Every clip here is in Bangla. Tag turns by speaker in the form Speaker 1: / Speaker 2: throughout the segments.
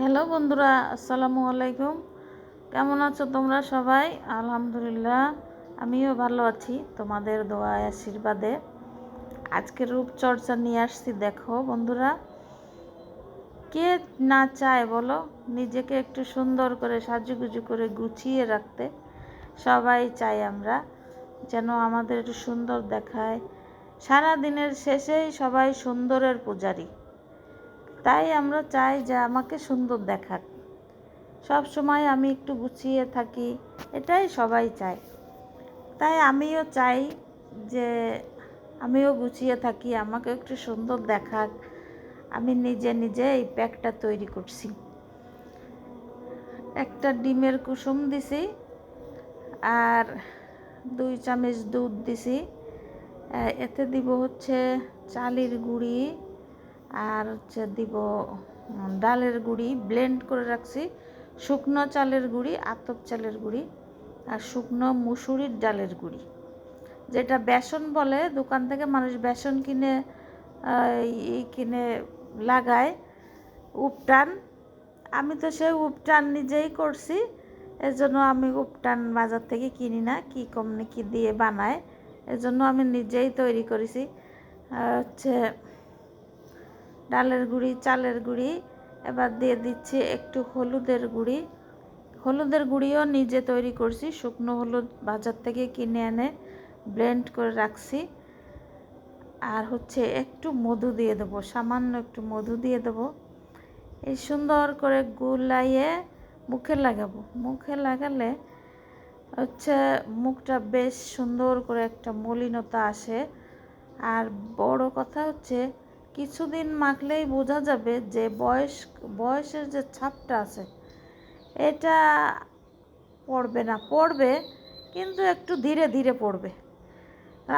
Speaker 1: হ্যালো বন্ধুরা, আসসালামু আলাইকুম। কেমন আছো তোমরা সবাই? আলহামদুলিল্লাহ, আমিও ভালো আছি তোমাদের দোয়া আশীর্বাদে। আজকে রূপচর্চা নিয়ে আসছি, দেখো বন্ধুরা। কে না চায় বলো? নিজেকে একটু সুন্দর করে সাজুগুজু করে গুছিয়ে রাখতে সবাই চাই আমরা, যেন আমাদের একটু সুন্দর দেখায়। সারা দিনের শেষেই সবাই সুন্দরের পূজারী। তাই আমরা চাই যে আমাকে সুন্দর দেখাক। সব সময় আমি একটু গুছিয়ে থাকি, এটাই সবাই চায়। তাই আমিও চাই যে আমিও গুছিয়ে থাকি, আমাকে একটু সুন্দর দেখাক। আমি নিজে নিজে এই প্যাকটা তৈরি করছি। একটা ডিমের কুসুম দিছি আর দুই চামচ দুধ দিছি। এতে দিব হচ্ছে চালের গুঁড়ি আর হচ্ছে দিব ডালের গুঁড়ি ব্লেন্ড করে রাখছি। শুকনো চালের গুঁড়ি, আতপ চালের গুঁড়ি আর শুকনো মুসুরির ডালের গুঁড়ি। যেটা বেসন বলে, দোকান থেকে মানুষ বেসন কিনে এই কিনে লাগায়, উপটান। আমি তো সেই উপটান নিজেই করছি, এজন্য আমি উপটান বাজার থেকে কিনি না, কি কম কি দিয়ে বানায়, এজন্য আমি নিজেই তৈরি করেছি। হচ্ছে ডালের গুঁড়ি, চালের গুঁড়ি, এবার দিয়ে দিচ্ছি একটু হলুদের গুঁড়ি। হলুদের গুঁড়িও নিজে তৈরি করছি, শুকনো হলুদ বাজার থেকে কিনে এনে ব্লেন্ড করে রাখছি। আর হচ্ছে একটু মধু দিয়ে দেবো, সামান্য একটু মধু দিয়ে দেবো। এই সুন্দর করে গুলাইয়ে মুখে লাগাবো। মুখে লাগালে হচ্ছে মুখটা বেশ সুন্দর করে একটা মলিনতা আসে। আর বড় কথা হচ্ছে কিছুদিন মাখলেই বোঝা যাবে যে বয়স, বয়সের যে ছাপটা আছে, এটা পড়বে না। পড়বে, কিন্তু একটু ধীরে ধীরে পড়বে।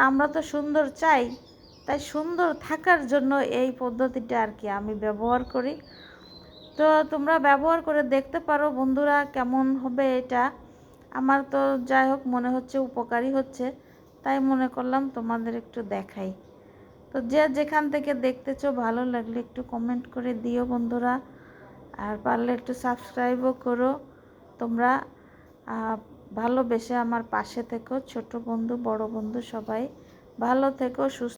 Speaker 1: আমরা তো সুন্দর চাই, তাই সুন্দর থাকার জন্য এই পদ্ধতিটা আর কি আমি ব্যবহার করি। তো তোমরা ব্যবহার করে দেখতে পারো বন্ধুরা কেমন হবে এটা। আমার তো যাই হোক মনে হচ্ছে উপকারী হচ্ছে, তাই মনে করলাম তোমাদের একটু দেখাই। তো যে যেখান থেকে দেখতেছো, ভালো লাগলে একটু কমেন্ট করে দিও বন্ধুরা। আর পারলে একটু সাবস্ক্রাইবও করো। তোমরা ভালোবেসে আমার পাশে থেকো, ছোট বন্ধু, বড় বন্ধু সবাই। ভালো থেকো, সুস্থ